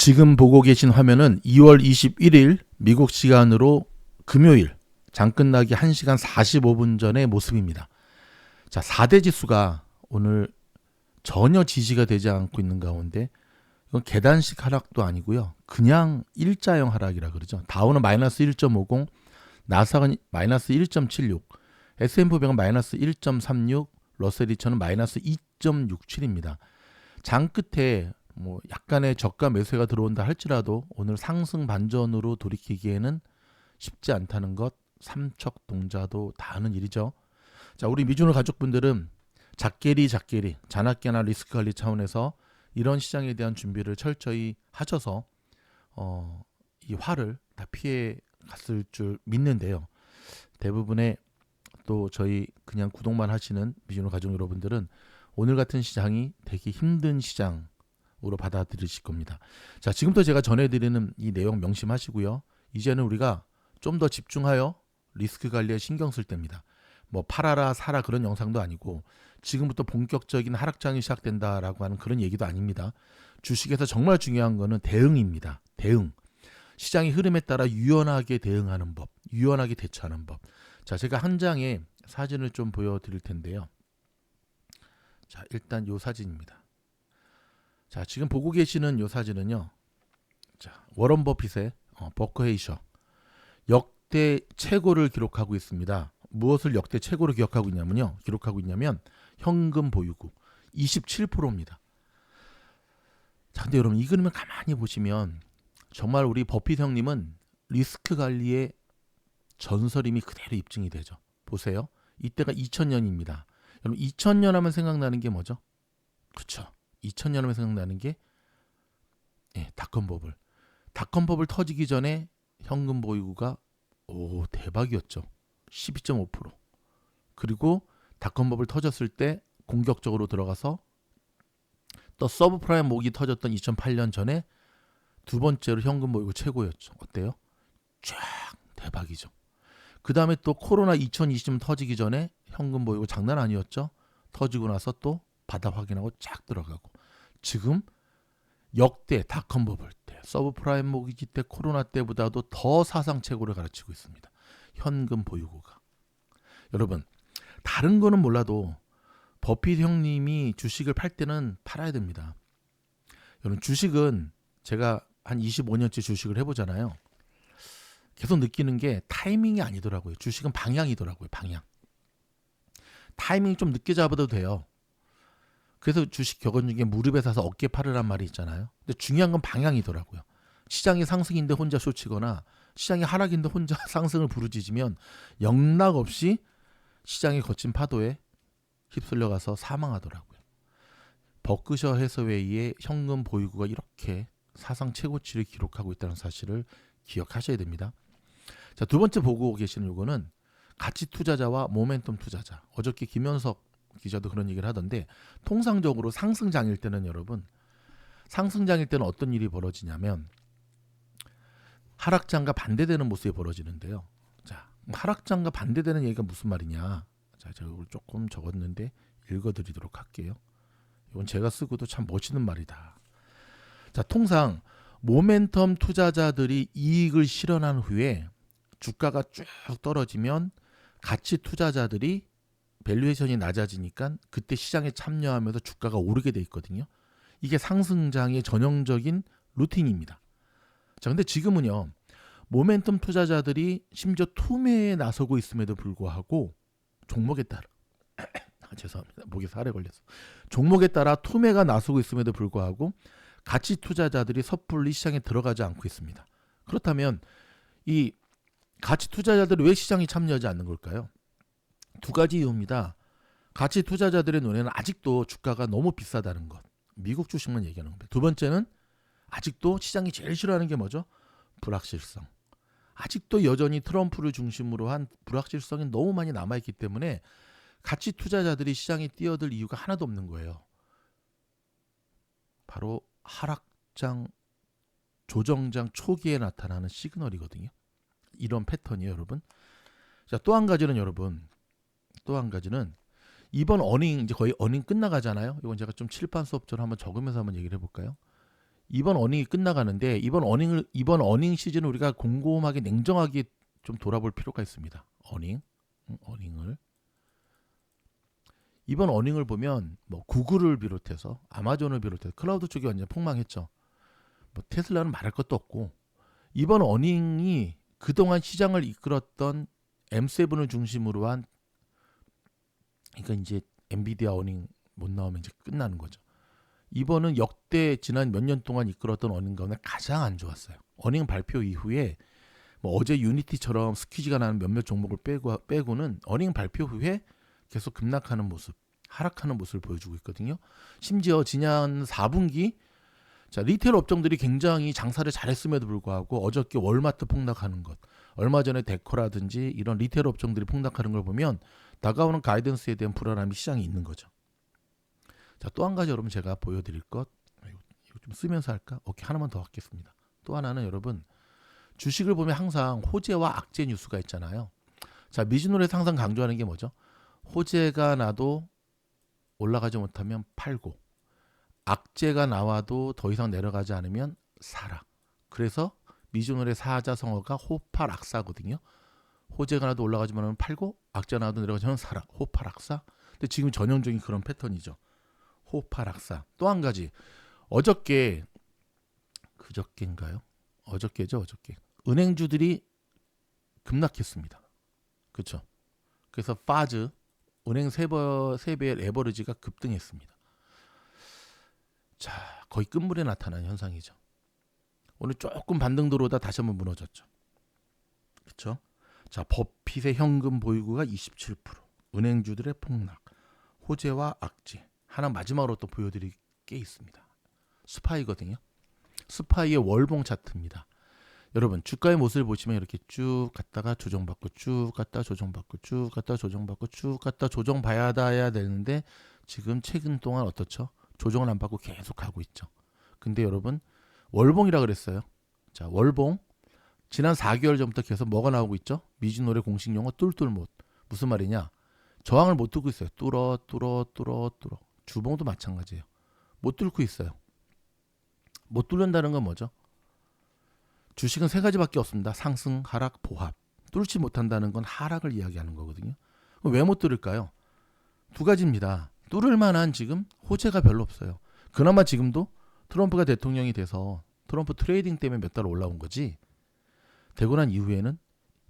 지금 보고 계신 화면은 2월 21일 미국 시간으로 금요일 장 끝나기 1시간 45분 전의 모습입니다. 자, 4대 지수가 오늘 전혀 지지가 되지 않고 있는 가운데 이건 계단식 하락도 아니고요. 그냥 일자형 하락이라 그러죠. 다우는 마이너스 1.50, 나스닥은 마이너스 1.76, S&P병은 마이너스 1.36, 러셀 2천은 마이너스 2.67입니다. 장 끝에 뭐 약간의 저가 매수가 들어온다 할지라도 오늘 상승 반전으로 돌이키기에는 쉽지 않다는 것 삼척 동자도 다 아는 일이죠. 자, 우리 미주노 가족분들은 작게리 작게리 잔악계나 리스크 관리 차원에서 이런 시장에 대한 준비를 철저히 하셔서 어, 이 화를 다 피해 갔을 줄 믿는데요. 대부분의 또 저희 그냥 구독만 하시는 미주노 가족 여러분들은 오늘 같은 시장이 되게 힘든 시장 으로 받아들이실 겁니다. 자, 지금부터 제가 전해드리는 이 내용 명심하시고요. 이제는 우리가 좀 더 집중하여 리스크 관리에 신경 쓸 때입니다. 뭐 팔아라 사라 그런 영상도 아니고 지금부터 본격적인 하락장이 시작된다라고 하는 그런 얘기도 아닙니다. 주식에서 정말 중요한 거는 대응입니다. 대응. 시장의 흐름에 따라 유연하게 대응하는 법, 유연하게 대처하는 법. 자, 제가 한 장의 사진을 좀 보여드릴 텐데요. 자, 일단 요 사진입니다. 자, 지금 보고 계시는 요 사진은요. 자, 워런 버핏의 어, 버크헤이셔 역대 최고를 기록하고 있습니다. 무엇을 역대 최고로 기억하고 있냐면요. 기록하고 있냐면 현금 보유고 27%입니다. 자, 근데 여러분 이 그림을 가만히 보시면 정말 우리 버핏 형님은 리스크 관리의 전설임이 그대로 입증이 되죠. 보세요. 이때가 2000년입니다. 여러분 2000년 하면 생각나는 게 뭐죠? 그렇죠. 2000년 하면 생각나는 게 예, 닷컴 버블. 닷컴 버블 터지기 전에 현금 보유고가 오 대박이었죠. 12.5%. 그리고 닷컴 버블 터졌을 때 공격적으로 들어가서 또 서브프라임 목이 터졌던 2008년 전에 두 번째로 현금 보유고 최고였죠. 어때요? 쫙 대박이죠. 그 다음에 또 코로나 2020년 터지기 전에 현금 보유고 장난 아니었죠. 터지고 나서 또 바다 확인하고 쫙 들어가고 지금 역대 닷컴 버블 때 서브프라임 모기지 때 코로나 때보다도 더 사상 최고를 가르치고 있습니다. 현금 보유고가 여러분 다른 거는 몰라도 버핏 형님이 주식을 팔 때는 팔아야 됩니다. 여러분 주식은 제가 한 25년째 주식을 해보잖아요. 계속 느끼는 게 타이밍이 아니더라고요. 주식은 방향이더라고요. 방향. 타이밍 좀 늦게 잡아도 돼요. 그래서 주식 격언 중에 무릎에 사서 어깨 팔으란 말이 있잖아요. 근데 중요한 건 방향이더라고요. 시장이 상승인데 혼자 쇼치거나 시장이 하락인데 혼자 상승을 부르짖으면 영락 없이 시장의 거친 파도에 휩쓸려 가서 사망하더라고요. 버크셔 해서웨이의 현금 보유고가 이렇게 사상 최고치를 기록하고 있다는 사실을 기억하셔야 됩니다. 자, 두 번째 보고 계시는 요거는 가치 투자자와 모멘텀 투자자. 어저께 김현석 기자도 그런 얘기를 하던데 통상적으로 상승장일 때는 여러분 상승장일 때는 어떤 일이 벌어지냐면 하락장과 반대되는 모습이 벌어지는데요. 자, 하락장과 반대되는 얘기가 무슨 말이냐? 자, 제가 이걸 조금 적었는데 읽어드리도록 할게요. 이건 제가 쓰고도 참 멋있는 말이다. 자, 통상 모멘텀 투자자들이 이익을 실현한 후에 주가가 쭉 떨어지면 가치 투자자들이 밸류에이션이 낮아지니까 그때 시장에 참여하면서 주가가 오르게 돼 있거든요. 이게 상승장의 전형적인 루틴입니다. 자, 근데 지금은요. 모멘텀 투자자들이 심지어 투매에 나서고 있음에도 불구하고 종목에 따라 아, 죄송합니다. 목에 살에 걸려서 종목에 따라 투매가 나서고 있음에도 불구하고 가치 투자자들이 섣불리 시장에 들어가지 않고 있습니다. 그렇다면 이 가치 투자자들이 왜 시장에 참여하지 않는 걸까요? 두 가지 이유입니다. 가치 투자자들의 눈에는 아직도 주가가 너무 비싸다는 것. 미국 주식만 얘기하는 겁니다. 두 번째는 아직도 시장이 제일 싫어하는 게 뭐죠? 불확실성. 아직도 여전히 트럼프를 중심으로 한 불확실성이 너무 많이 남아있기 때문에 가치 투자자들이 시장에 뛰어들 이유가 하나도 없는 거예요. 바로 하락장, 조정장 초기에 나타나는 시그널이거든요. 이런 패턴이에요, 여러분. 자, 또 한 가지는 여러분, 또 한 가지는 이번 어닝 이제 거의 어닝 끝나가잖아요. 이건 제가 좀 칠판 수업처럼 한번 적으면서 한번 얘기를 해볼까요? 이번 어닝이 끝나가는데 이번 어닝을 이번 어닝 시즌 우리가 곰곰하게 냉정하게 좀 돌아볼 필요가 있습니다. 어닝, 음, 어닝을 이번 어닝을 보면 뭐 구글을 비롯해서 아마존을 비롯해서 클라우드 쪽이 완전 폭망했죠. 뭐 테슬라는 말할 것도 없고 이번 어닝이 그동안 시장을 이끌었던 M7을 중심으로 한 그러니까 이제 엔비디아 어닝 못 나오면 이제 끝나는 거죠. 이번은 역대 지난 몇 년 동안 이끌었던 어닝 가운데 가장 안 좋았어요. 어닝 발표 이후에 뭐 어제 유니티처럼 스퀴즈가 나는 몇몇 종목을 빼고 빼고는 어닝 발표 후에 계속 급락하는 모습, 하락하는 모습을 보여주고 있거든요. 심지어 지난 4분기 자 리테일 업종들이 굉장히 장사를 잘했음에도 불구하고 어저께 월마트 폭락하는 것, 얼마 전에 데코라든지 이런 리테일 업종들이 폭락하는 걸 보면 다가오는 가이던스에 대한 불안함이 시장에 있는 거죠. 자, 또 한 가지 여러분 제가 보여드릴 것, 이거 좀 쓰면서 할까? 오케이, 하나만 더 하겠습니다. 또 하나는 여러분, 주식을 보면 항상 호재와 악재 뉴스가 있잖아요. 자, 미즈노에서 항상 강조하는 게 뭐죠? 호재가 나도 올라가지 못하면 팔고, 악재가 나와도 더 이상 내려가지 않으면 사라. 그래서 미즈노의 사자성어가 호팔악사거든요. 호재가 나도 올라가지만 팔고 악재가 나도 내려가지만 사라. 호팔악사. 근데 지금 전형적인 그런 패턴이죠. 호팔악사. 또 한 가지. 어저께 그저께인가요? 어저께죠, 어저께. 은행주들이 급락했습니다. 그렇죠? 그래서 파즈 은행 세배 세배의 레버리지가 급등했습니다. 자, 거의 끝물에 나타난 현상이죠. 오늘 조금 반등 들어오다 다시 한번 무너졌죠. 그렇죠? 자, 버핏의 현금 보유고가 27%, 은행주들의 폭락, 호재와 악재. 하나 마지막으로 또 보여드릴 게 있습니다. 스파이거든요. 스파이의 월봉 차트입니다. 여러분 주가의 모습을 보시면 이렇게 쭉 갔다가 조정받고 쭉 갔다 조정받고 쭉 갔다 조정받고 쭉 갔다 조정봐야 야 되는데 지금 최근 동안 어떻죠? 조정을 안 받고 계속 가고 있죠. 근데 여러분 월봉이라 그랬어요. 자 월봉 지난 4개월 전부터 계속 뭐가 나오고 있죠? 미주노래 공식 용어 뚫뚫못 무슨 말이냐? 저항을 못 뚫고 있어요. 뚫어 뚫어 뚫어 뚫어 주봉도 마찬가지예요. 못 뚫고 있어요. 못 뚫는다는 건 뭐죠? 주식은 세 가지밖에 없습니다. 상승, 하락, 보합. 뚫지 못한다는 건 하락을 이야기하는 거거든요. 왜 못 뚫을까요? 두 가지입니다. 뚫을 만한 지금 호재가 별로 없어요. 그나마 지금도 트럼프가 대통령이 돼서 트럼프 트레이딩 때문에 몇 달 올라온 거지. 되고 난 이후에는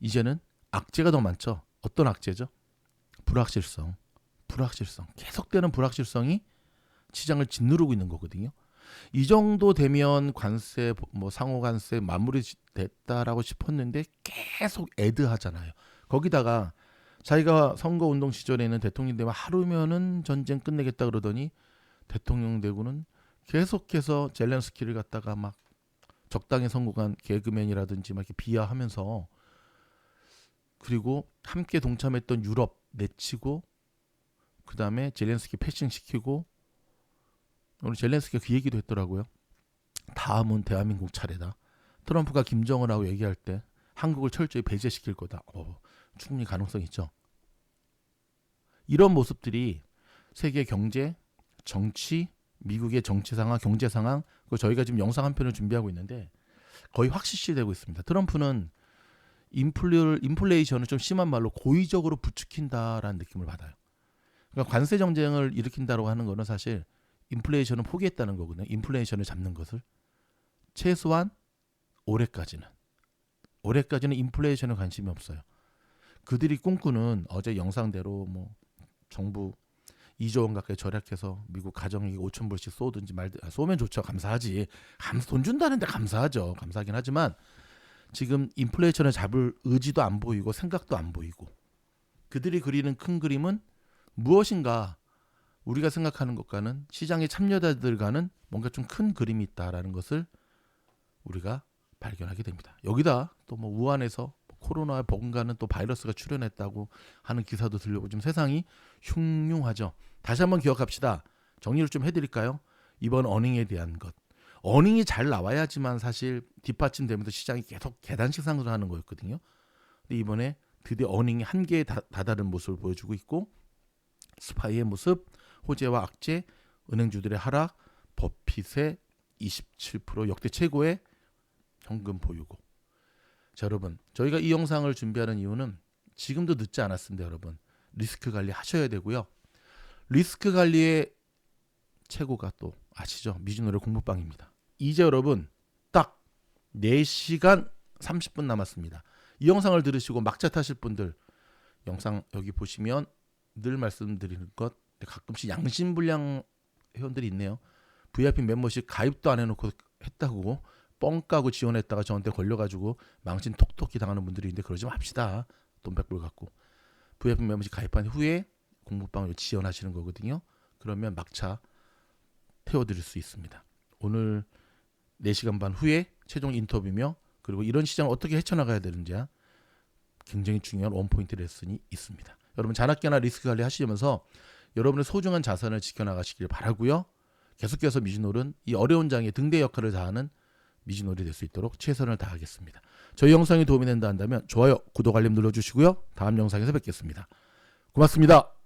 이제는 악재가 더 많죠. 어떤 악재죠? 불확실성. 불확실성. 계속되는 불확실성이 시장을 짓누르고 있는 거거든요. 이 정도 되면 관세 뭐 상호 관세 마무리 됐다라고 싶었는데 계속 애드하잖아요. 거기다가 자기가 선거 운동 시절에는 대통령 되면 하루면은 전쟁 끝내겠다 그러더니 대통령 되고는 계속해서 젤렌스키를 갖다가 막 적당히 선거관 개그맨이라든지 막 이렇게 비하하면서 그리고 함께 동참했던 유럽 내치고 그 다음에 젤렌스키 패싱 시키고 오늘 젤렌스키가 그 얘기도 했더라고요. 다음은 대한민국 차례다. 트럼프가 김정은하고 얘기할 때 한국을 철저히 배제시킬 거다. 어, 충분히 가능성 있죠. 이런 모습들이 세계 경제, 정치, 미국의 정치 상황, 경제 상황, 그 저희가 지금 영상 한 편을 준비하고 있는데 거의 확실시되고 있습니다. 트럼프는 인플레 인플레이션을 좀 심한 말로 고의적으로 부추긴다라는 느낌을 받아요. 그러니까 관세 정쟁을 일으킨다고 하는 거는 사실 인플레이션은 포기했다는 거거든요. 인플레이션을 잡는 것을 최소한 올해까지는 올해까지는 인플레이션에 관심이 없어요. 그들이 꿈꾸는 어제 영상대로 뭐 정부 2조 원 가까이 절약해서 미국 가정에게 5천 불씩 쏘든지 말든 아, 쏘면 좋죠. 감사하지. 감, 돈 준다는데 감사하죠. 감사하긴 하지만 지금 인플레이션을 잡을 의지도 안 보이고 생각도 안 보이고 그들이 그리는 큰 그림은 무엇인가 우리가 생각하는 것과는 시장의 참여자들과는 뭔가 좀 큰 그림이 있다라는 것을 우리가 발견하게 됩니다. 여기다 또 뭐 우한에서 코로나에 버금가는 또 바이러스가 출현했다고 하는 기사도 들려고 지금 세상이 흉흉하죠. 다시 한번 기억합시다. 정리를 좀 해드릴까요? 이번 어닝에 대한 것. 어닝이 잘 나와야지만 사실 뒷받침되면서 시장이 계속 계단식 상승하는 거였거든요. 근데 이번에 드디어 어닝이 한계에 다, 다다른 모습을 보여주고 있고 스파이의 모습, 호재와 악재, 은행주들의 하락, 버핏의 27% 역대 최고의 현금 보유고. 자, 여러분, 저희가 이 영상을 준비하는 이유는 지금도 늦지 않았습니다, 여러분. 리스크 관리 하셔야 되고요. 리스크 관리의 최고가 또 아시죠? 미주노래 공부방입니다. 이제 여러분 딱 4시간 30분 남았습니다. 이 영상을 들으시고 막차 타실 분들 영상 여기 보시면 늘 말씀드리는 것 가끔씩 양심불량 회원들이 있네요. VIP 멤버십 가입도 안 해놓고 했다고 뻥 까고 지원했다가 저한테 걸려가지고 망신 톡톡히 당하는 분들이 있는데 그러지 맙시다. 돈 100불 갖고 VIP 멤버십 가입한 후에 공부방을 지원하시는 거거든요. 그러면 막차 태워드릴 수 있습니다. 오늘 4시간 반 후에 최종 인터뷰며 그리고 이런 시장을 어떻게 헤쳐나가야 되는지 굉장히 중요한 원포인트 레슨이 있습니다. 여러분 잔악기나 리스크 관리 하시면서 여러분의 소중한 자산을 지켜나가시길 바라고요. 계속해서 미주놀은 이 어려운 장에 등대 역할을 다하는 미주놀이 될 수 있도록 최선을 다하겠습니다. 저희 영상이 도움이 된다 한다면 좋아요, 구독, 알림 눌러주시고요. 다음 영상에서 뵙겠습니다. 고맙습니다.